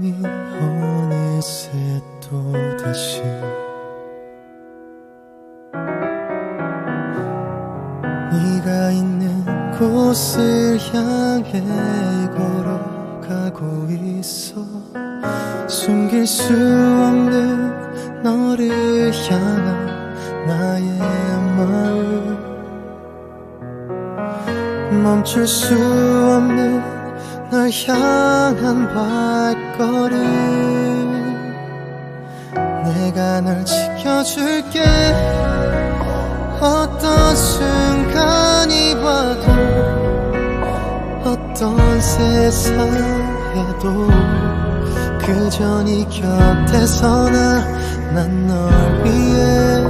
밤이 어느새 또다시. 네가 있는 곳을 향해 걸어가고 있어. 숨길 수 없는 너를 향한 나의 마음. 멈출 수 없는 널 향한 발걸음. 내가 널 지켜줄게. 어떤 순간이 와도 어떤 세상에도 그저 네 곁에 서 나 난 널 위해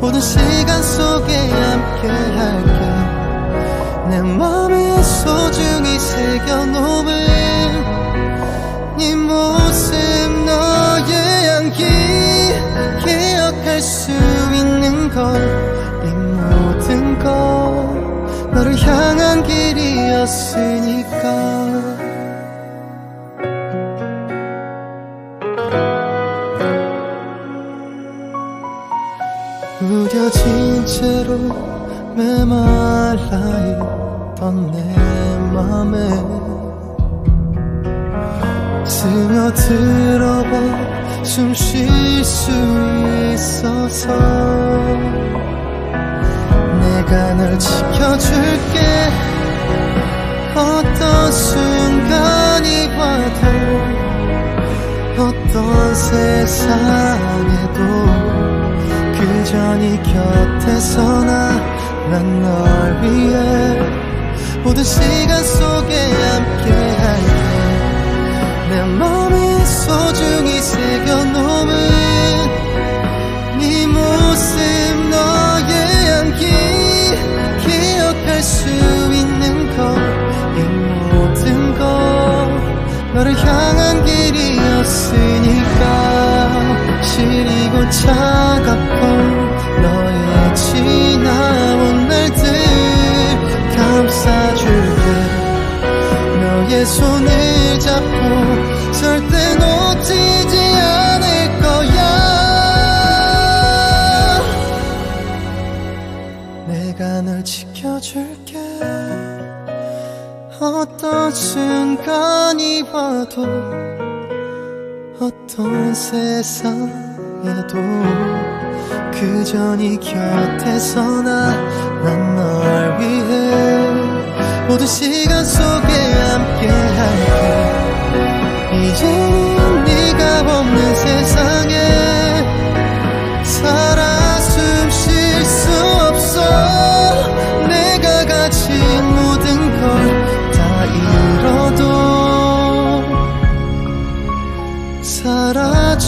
모든 시간 속에 함께 할게. 내 맘에 소중히 새겨놓은 네 모습 너의 향기 기억할 수 있는 걸이 모든 것. 너를 향한 길이었으니까. 무뎌진 채로 메말라 있던 내 맘에 스며들어봐. 숨 쉴 수 있어서 내가 널 지켜줄게. 어떤 순간이 와도 어떤 세상에도 그저 네 곁에서 나난 널 위해 모든 시간 속에 함께 할게 내 맘에 소중히 새겨놓은 네 모습 너의 향기 기억할 수 있는 것이 모든 것 너를 향한 길이었으니까 시리고 차갑고 잡고 절대 놓치지 않을 거야. 내가 널 지켜줄게. 어떤 순간이 와도 어떤 세상에도 그저 네 곁에서 나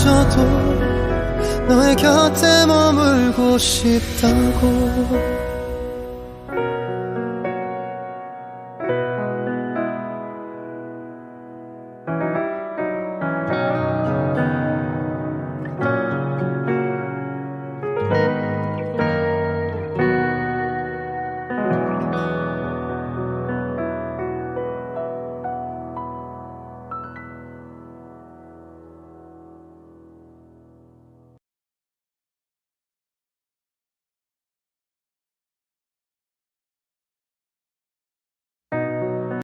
사라져도 너의 곁에 머물고 싶다고